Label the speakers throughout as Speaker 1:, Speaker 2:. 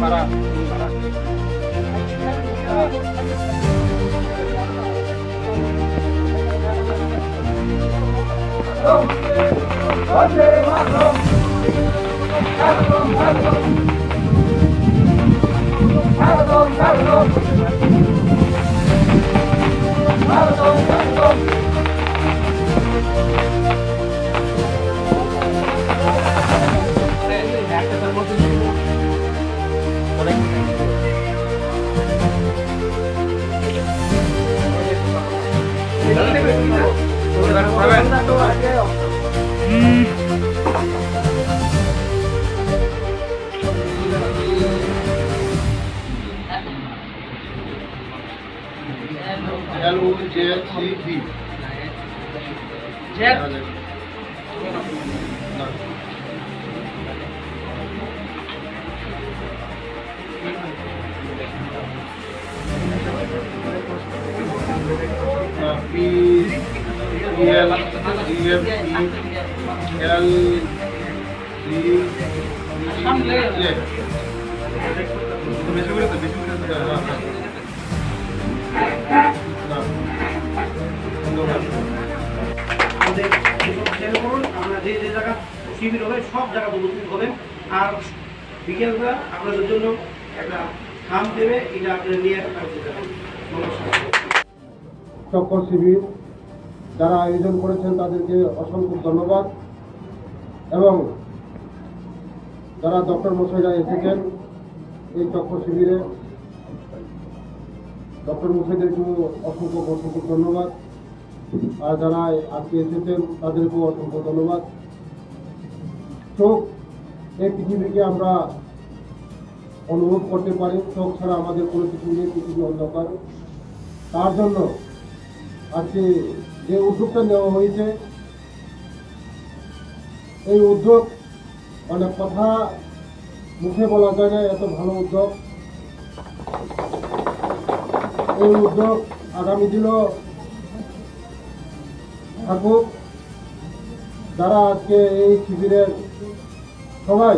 Speaker 1: para Vamos, vamos, vamos, vamos, vamos, vamos, L O J C B. না। Uh, P না। না। ধন্যবাদ।
Speaker 2: আমাদের যেসব আমরা যে যে জায়গা শিবির হবে সব জায়গা উপস্থিত হবেন আর বিকেলবেলা আপনাদের জন্য একটা খাম দেবে, এটা আপনারা নিয়ে আসতে যাবেন নমস্কার
Speaker 3: চক্কর শিবির যারা আয়োজন করেছেন তাদেরকে অসংখ্য ধন্যবাদ। এবং যারা ডক্টর মশাইরা এসেছেন এই চক্কর শিবিরে ডক্টর মশাইদেরকেও অসংখ্য অসংখ্য ধন্যবাদ। আর যারা আজকে এসেছেন তাদেরকেও অসংখ্য ধন্যবাদ। চোখ এই পৃথিবীকে আমরা অনুভব করতে পারি, চোখ ছাড়া আমাদের কোনো কিছু নিয়ে পৃথিবী অন্ধকার। তার জন্য আজকে যে উদ্যোগটা নেওয়া হয়েছে, এই উদ্যোগ অনেক কথা মুখে বলা যায় না, এত ভালো উদ্যোগ। এই উদ্যোগ আগামী দিনও থাকুক। যারা আজকে এই শিবিরের সবাই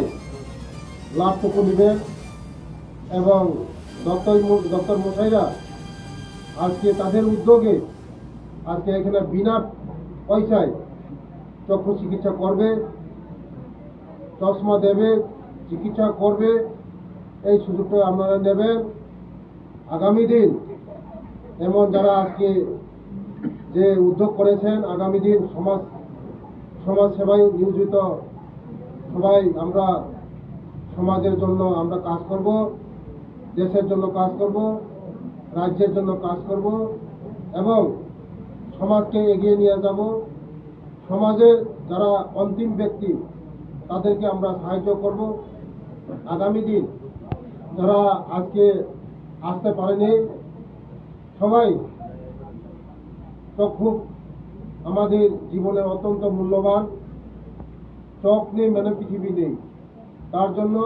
Speaker 3: লাভটুকু নেবেন এবং দপ্তর দপ্তর মশাইরা আজকে তাদের উদ্যোগে আজকে এখানে বিনা পয়সায় চক্ষু চিকিৎসা করবে, চশমা দেবে, চিকিৎসা করবে, এই সুযোগটা আপনারা নেবেন। আগামী দিন এমন যারা আজকে যে উদ্যোগ করেছেন, আগামী দিন সমাজ সমাজ সেবায় নিয়োজিত সবাই আমরা সমাজের জন্য আমরা কাজ করব, দেশের জন্য কাজ করব, রাজ্যের জন্য কাজ করব এবং সমাজকে এগিয়ে নিয়ে যাব। সমাজের যারা অন্তিম ব্যক্তি, তাদেরকে আমরা সাহায্য করব। আগামী দিন যারা আজকে আসতে পারেনি, সবাই চক্ষু আমাদের জীবনের অত্যন্ত মূল্যবান। চোখ নেই মানে পৃথিবী নেই। তার জন্য